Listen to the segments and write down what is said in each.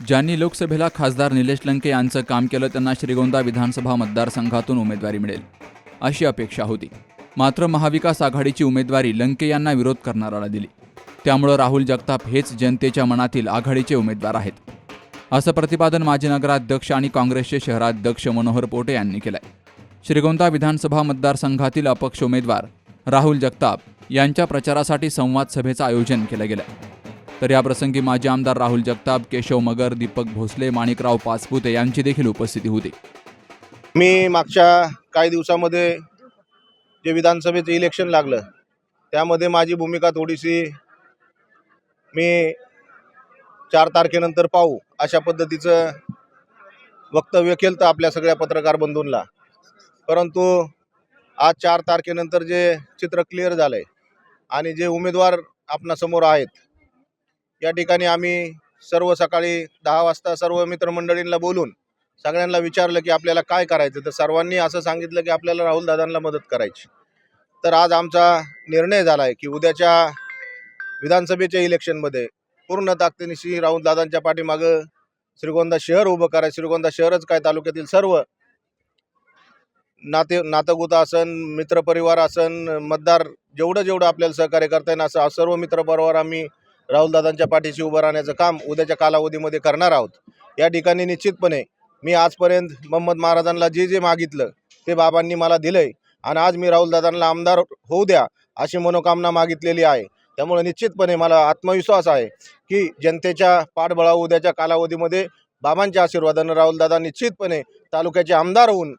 ज्यांनी लोकसभेला खासदार निलेश लंके यांचं काम केलं त्यांना श्रीगोंदा विधानसभा मतदारसंघातून उमेदवारी मिळेल अशी अपेक्षा होती. मात्र महाविकास आघाडीची उमेदवारी लंके यांना विरोध करणाऱ्याला दिली. त्यामुळं राहुल जगताप हेच जनतेच्या मनातील आघाडीचे उमेदवार आहेत. असं प्रतिपादन माजी नगराध्यक्ष आणि काँग्रेसचे शहराध्यक्ष मनोहर पोटे यांनी केलंय. श्रीगोंदा विधानसभा मतदारसंघातील अपक्ष उमेदवार राहुल जगताप यांच्या प्रचारासाठी संवाद सभेचं आयोजन केलं गेलं तर याप्रसंगी माजी आमदार राहुल जगताप केशव मगर दीपक भोसले माणिकराव पाचपुते यांची देखील उपस्थिती होती. मी मागच्या काही दिवसामध्ये जे विधानसभेचं इलेक्शन लागलं त्यामध्ये माझी भूमिका थोडीशी मी चार तारखेनंतर पाहू अशा पद्धतीचं वक्तव्य केलं तर आपल्या सगळ्या पत्रकार बंधूंना परंतु आज चार तारखेनंतर जे चित्र क्लिअर झालं आहे आणि जे उमेदवार आपणासमोर आहेत या ठिकाणी आम्ही सर्व सकाळी दहा वाजता सर्व मित्रमंडळींना बोलून सगळ्यांना विचारलं की आपल्याला काय करायचं? तर सर्वांनी असं सांगितलं की आपल्याला राहुल दादांना मदत करायची. तर आज आमचा निर्णय झाला आहे की उद्याच्या विधानसभेच्या इलेक्शनमध्ये पूर्ण ताकदीनिशी राहुल दादांच्या पाठीमागं श्रीगोंदा शहर उभं करायचं श्रीगोंदा शहरच काय तालुक्यातील सर्व नाते नातगुता असन मित्रपरिवार असन मतदार जेवढं जेवढं आपल्याला सहकार्य करता येईल असं सर्व मित्रपरिवार आम्ही राहुलदादांच्या पाठीशी उभं राहण्याचं काम उद्याच्या कालावधीमध्ये करणार आहोत. या ठिकाणी निश्चितपणे मी आजपर्यंत मोहम्मद महाराजांना जे जे मागितलं ते बाबांनी मला दिलंय आणि आज मी राहुलदादांना आमदार होऊ द्या अशी मनोकामना मागितलेली आहे. त्यामुळे निश्चितपणे मला आत्मविश्वास आहे की जनतेच्या पाठबळा उद्याच्या कालावधीमध्ये बाबांच्या आशीर्वादानं राहुलदादा निश्चितपणे तालुक्याचे आमदार होऊन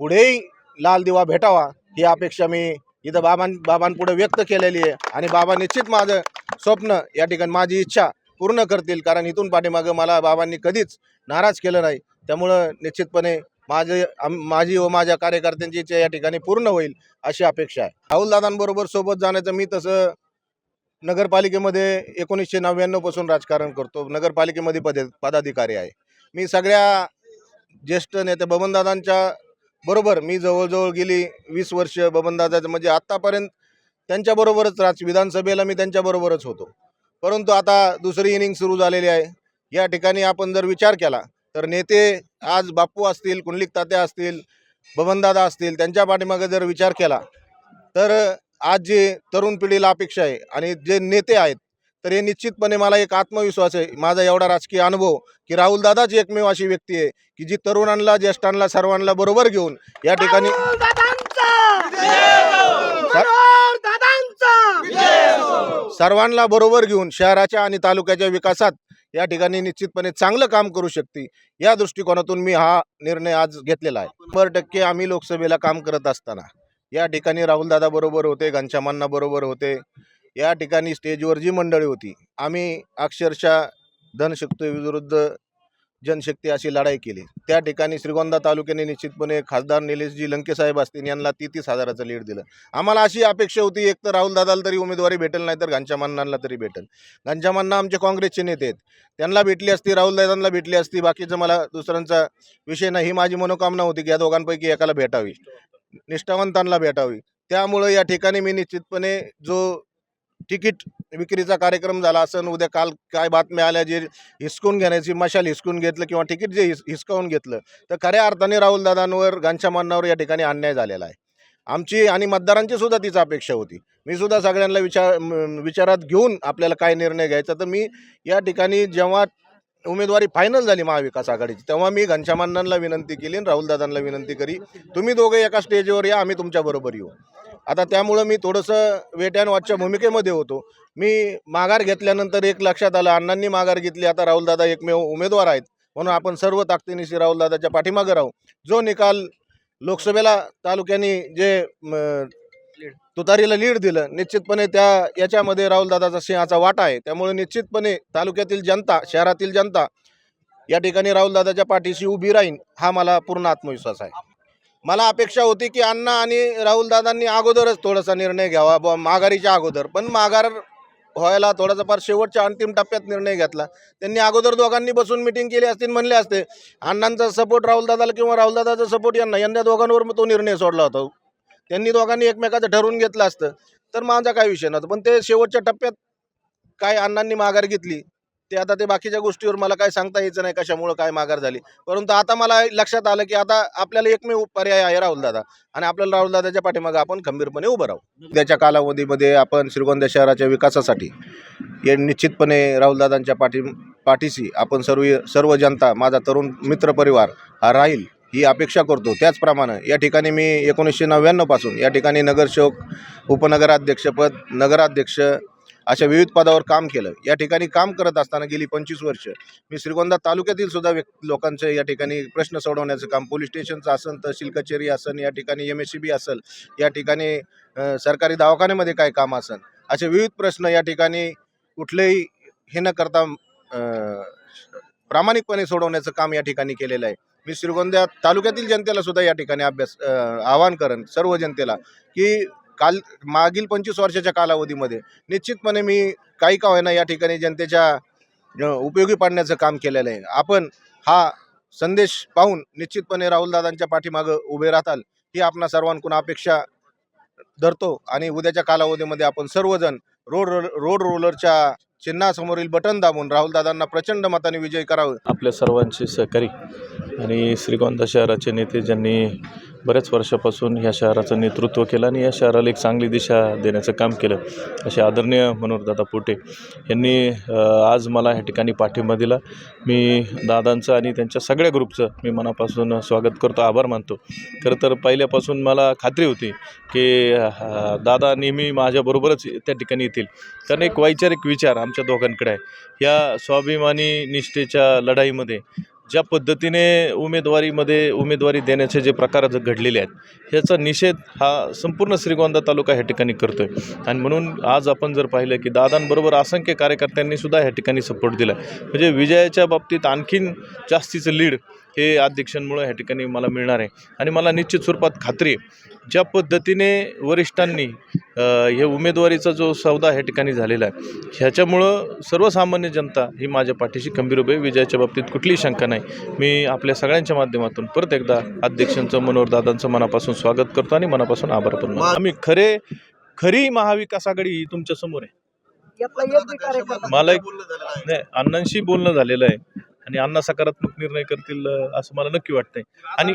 पुढेही लाल दिवा भेटावा ही अपेक्षा मी इथं बाबां बाबांपुढे व्यक्त केलेली आहे. आणि बाबा निश्चित माझं स्वप्न या ठिकाणी माझी इच्छा पूर्ण करतील. कारण इथून पाठीमागं मला बाबांनी कधीच नाराज केलं नाही. त्यामुळं निश्चितपणे माझे माझी व माझ्या कार्यकर्त्यांची इच्छा या ठिकाणी पूर्ण होईल अशी अपेक्षा आहे. राहुलदादांबरोबर सोबत जाण्याचं मी तसं नगरपालिकेमध्ये एकोणीसशे नव्याण्णवपासून राजकारण करतो. नगरपालिकेमध्ये पद पदाधिकारी आहे. मी सगळ्या ज्येष्ठ नेते बबनदादांच्या बरोबर मी जवळजवळ गेली वीस वर्ष बबनदादाचं म्हणजे आत्तापर्यंत त्यांच्याबरोबरच राज विधानसभेला मी त्यांच्याबरोबरच होतो. परंतु आता दुसरी इनिंग सुरू झालेली आहे. या ठिकाणी आपण जर विचार केला तर नेते आज बापू असतील कुंडलिक तात्या असतील बबनदादा असतील त्यांच्या पाठीमागे जर विचार केला तर आज जे तरुण पिढीला अपेक्षा आहे आणि जे नेते आहेत तर हे निश्चितपणे मला एक आत्मविश्वास आहे. माझा एवढा राजकीय अनुभव की राहुलदादाच एकमेव अशी व्यक्ती आहे की जी तरुणांना ज्येष्ठांना सर्वांना बरोबर घेऊन या ठिकाणी सर्वांना बरोबर घेऊन शहराच्या आणि तालुक्याच्या विकासात या ठिकाणी निश्चितपणे चांगलं काम करू शकते. या दृष्टिकोनातून मी हा निर्णय आज घेतलेला आहे. शंभर टक्के आम्ही लोकसभेला काम करत असताना या ठिकाणी राहुलदादा बरोबर होते घनश्यामांना बरोबर होते. या ठिकाणी स्टेजवर जी मंडळी होती आम्ही अक्षरशः धनशक्ती विरुद्ध जनशक्ती अशी लढाई केली. त्या ठिकाणी श्रीगोंदा तालुक्याने निश्चितपणे खासदार निलेशजी लंकेसाहेब असतील यांना ती तीस हजाराचं लीड दिलं. आम्हाला अशी अपेक्षा होती एक तर राहुल दादाला तरी उमेदवारी भेटेल नाही तर घनश्यामांना तरी भेटेल. घनश्यामांना आमचे काँग्रेसचे नेते आहेत. त्यांना भेटली असती राहुल दादांना भेटली असती बाकीचं मला दुसऱ्यांचा विषय नाही. ही माझी मनोकामना होती की या दोघांपैकी एकाला भेटावी. निष्ठावंतांना भेटावी. त्यामुळं या ठिकाणी मी निश्चितपणे जो तिकीट विक्रीचा कार्यक्रम झाला असं उद्या काल काय बातम्या आल्या जे हिसकून घेण्याची मशाल हिसकून घेतलं किंवा तिकीट जे हिस हिसकावून घेतलं तर खऱ्या अर्थाने राहुल दादांवर घनश्यामांनावर या ठिकाणी अन्याय झालेला आहे. आमची आणि मतदारांची सुद्धा तीच अपेक्षा होती. मी सुद्धा सगळ्यांना विचार विचारात घेऊन आपल्याला काय निर्णय घ्यायचा तर मी या ठिकाणी जेव्हा उमेदवारी फायनल झाली महाविकास आघाडीची तेव्हा मी घनश्यामांना विनंती केली आणि राहुलदादांना विनंती करी तुम्ही दोघे एका स्टेजवर या आम्ही तुमच्याबरोबर येऊ. आता त्यामुळं मी थोडंसं वेट अँड वॉचच्या भूमिकेमध्ये होतो. मी माघार घेतल्यानंतर एक लक्षात आलं अण्णांनी माघार घेतली. आता राहुलदादा एकमेव उमेदवार आहेत. म्हणून आपण सर्व ताकदीनिशी राहुलदादाच्या पाठीमागं राहू. जो निकाल लोकसभेला तालुक्यांनी जे तुतारीला लीड दिलं निश्चितपणे त्या याच्यामध्ये राहुलदादाचा सिंहाचा वाटा आहे. त्यामुळे निश्चितपणे तालुक्यातील जनता शहरातील जनता या ठिकाणी राहुलदादाच्या पाठीशी उभी राहीन हा मला पूर्ण आत्मविश्वास आहे. मला अपेक्षा होती की अण्णा आणि राहुलदादांनी अगोदरच थोडासा निर्णय घ्यावा बुवा माघारीच्या अगोदर. पण माघार व्हायला थोडासा फार शेवटच्या अंतिम टप्प्यात निर्णय घेतला. त्यांनी अगोदर दोघांनी बसून मिटिंग केली असतील म्हणले असते अण्णांचा सपोर्ट राहुलदादाला किंवा राहुलदादाचा सपोर्ट यांना. यांना दोघांवर तो निर्णय सोडला होता. त्यांनी दोघांनी एकमेकाचं ठरवून घेतलं असतं. तर माझा काय विषय नव्हता. पण ते शेवटच्या टप्प्यात काय अण्णांनी माघार घेतली ते आता ते बाकीच्या गोष्टीवर मला काय सांगता यायचं नाही कशामुळं काय माघार झाली. परंतु आता मला लक्षात आलं की आता आपल्याला एकमेव पर्याय आहे राहुलदादा आणि आपल्याला राहुलदादाच्या पाठीमागे आपण खंबीरपणे उभं राहू. त्याच्या कालावधीमध्ये आपण श्रीगोंदा शहराच्या विकासासाठी हे निश्चितपणे राहुलदादांच्या पाठी पाठीशी आपण सर्व सर्व जनता माझा तरुण मित्रपरिवार हा राहील ही अपेक्षा करतो. त्याचप्रमाणे या ठिकाणी मी एकोणीसशे नव्याण्णवपासून या ठिकाणी नगरसेवक उपनगराध्यक्षपद नगराध्यक्ष अशा विविध पदावर काम केलं. या ठिकाणी काम करत असताना गेली पंचवीस वर्ष. मी श्रीगोंदा तालुक्यातील सुद्धा व्यक् लोकांचे या ठिकाणी प्रश्न सोडवण्याचं काम पोलीस स्टेशनचं असेल तहसील कचेरी असेल या ठिकाणी एम एस सी बी असेल या ठिकाणी सरकारी दवाखान्यामध्ये काय काम असेल असे विविध प्रश्न या ठिकाणी कुठलेही हे न करता प्रामाणिकपणे सोडवण्याचं काम या ठिकाणी केलेलं आहे. मी श्रीगोंदा तालुक्यातील जनतेला सुद्धा या ठिकाणी अभ्यास आवाहन करेन सर्व जनतेला की काल मागील पंचवीस वर्षाच्या कालावधीमध्ये निश्चितपणे मी काही का होईना या ठिकाणी जनतेच्या उपयोगी पाडण्याचं काम केलेलं आहे. आपण हा संदेश पाहून निश्चितपणे राहुलदादांच्या पाठीमागं उभे राहताल ही आपणा सर्वांकडून अपेक्षा धरतो आणि उद्याच्या कालावधीमध्ये आपण सर्वजण रोड रोड रोलरच्या चिन्हासमोरील बटन दाबून राहुलदादांना प्रचंड मताने विजय करावं. आपल्या सर्वांचे सहकारी आणि श्रीगोंदा शहराचे नेते ज्यांनी बऱ्याच वर्षापासून ह्या शहराचं नेतृत्व केलं आणि या शहराला एक चांगली दिशा देण्याचं काम केलं. असे आदरणीय मनोहरदादा पोटे यांनी आज मला ह्या ठिकाणी पाठिंबा दिला. मी दादांचं आणि त्यांच्या सगळ्या ग्रुपचं मी मनापासून स्वागत करतो आभार मानतो. खरं तर पहिल्यापासून मला खात्री होती की दादा नेहमी माझ्याबरोबरच त्या ठिकाणी येतील. कारण एक वैचारिक विचार आमच्या दोघांकडे आहे. या स्वाभिमानी निष्ठेच्या लढाईमध्ये ज्या पद्धतीने उमेदवारीमध्ये उमेदवारी देण्याचे जे प्रकार ज- घडलेले आहेत ह्याचा निषेध हा संपूर्ण श्रीगोंदा तालुका ह्या ठिकाणी करतो आहे आणि म्हणून आज आपण जर पाहिलं की दादांबरोबर असंख्य कार्यकर्त्यांनी सुद्धा ह्या ठिकाणी सपोर्ट दिला म्हणजे विजयाच्या बाबतीत आणखीन जास्तीचं लीड हे अध्यक्षांमुळं ह्या ठिकाणी मला मिळणार आहे आणि मला निश्चित स्वरूपात खात्री आहे ज्या पद्धतीने वरिष्ठांनी हे उमेदवारीचा जो सौदा ह्या ठिकाणी झालेला आहे ह्याच्यामुळं सर्वसामान्य जनता ही माझ्या पाठीशी खंबीर उभी. विजयाच्या बाबतीत कुठलीही शंका नाही मी आपल्या सगळ्यांच्या माध्यमातून परत एकदा अध्यक्षांचं मनोहरदादांचं मनापासून स्वागत करतो आणि मनापासून आभार पण मानतो. आम्ही खरे खरी महाविकास आघाडी ही तुमच्यासमोर आहे मला एक नाही अण्णांशी बोलणं झालेलं आहे आणि अण्णा सकारात्मक निर्णय करतील असं मला नक्की वाटतंय. आणि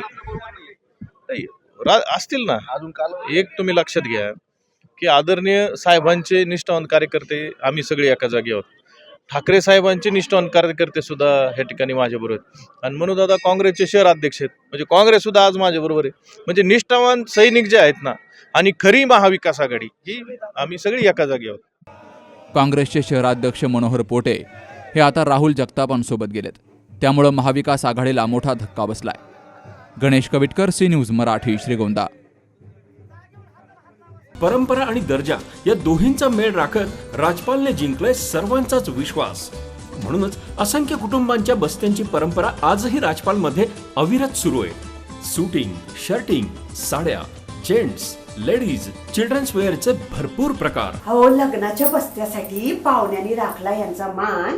नाही, रा- असतील ना. अजून काल एक तुम्ही लक्षात घ्या की आदरणीय साहेबांचे निष्ठावान कार्यकर्ते आम्ही सगळे एका जागी आहोत. ठाकरे साहेबांचे निष्ठावान कार्यकर्ते सुद्धा ह्या ठिकाणी माझ्याबरोबर आहेत. आणि म्हणून दादा काँग्रेसचे शहर अध्यक्ष आहेत. म्हणजे काँग्रेस सुद्धा आज माझ्याबरोबर आहे. म्हणजे निष्ठावान सैनिक जे आहेत ना आणि खरी महाविकास आघाडी ही आम्ही सगळी एका जागी आहोत. काँग्रेसचे शहराध्यक्ष मनोहर पोटे हे आता राहुल जगतापांसोबत गेलेत. त्यामुळं महाविकास आघाडीला मोठा धक्का बसलाय. Ganesh Kavitkar C news Marathi Shrigonda. परंपरा आणि दर्जा या दोन्हींचा मेळ राखत राजपालने जिंकलाय सर्वांचाच विश्वास. म्हणूनच असंख्य कुटुंबांच्या बस्त्यांची परंपरा आजही राजपालमध्ये अविरत सुरू आहे. सुटिंग शर्टिंग साड्या जेंट्स लेडीज चिल्ड्रन्स वेअरचे भरपूर प्रकार. अहो लग्नाच्या बस्त्यासाठी पाहुण्यांनी राखला यांचा मान.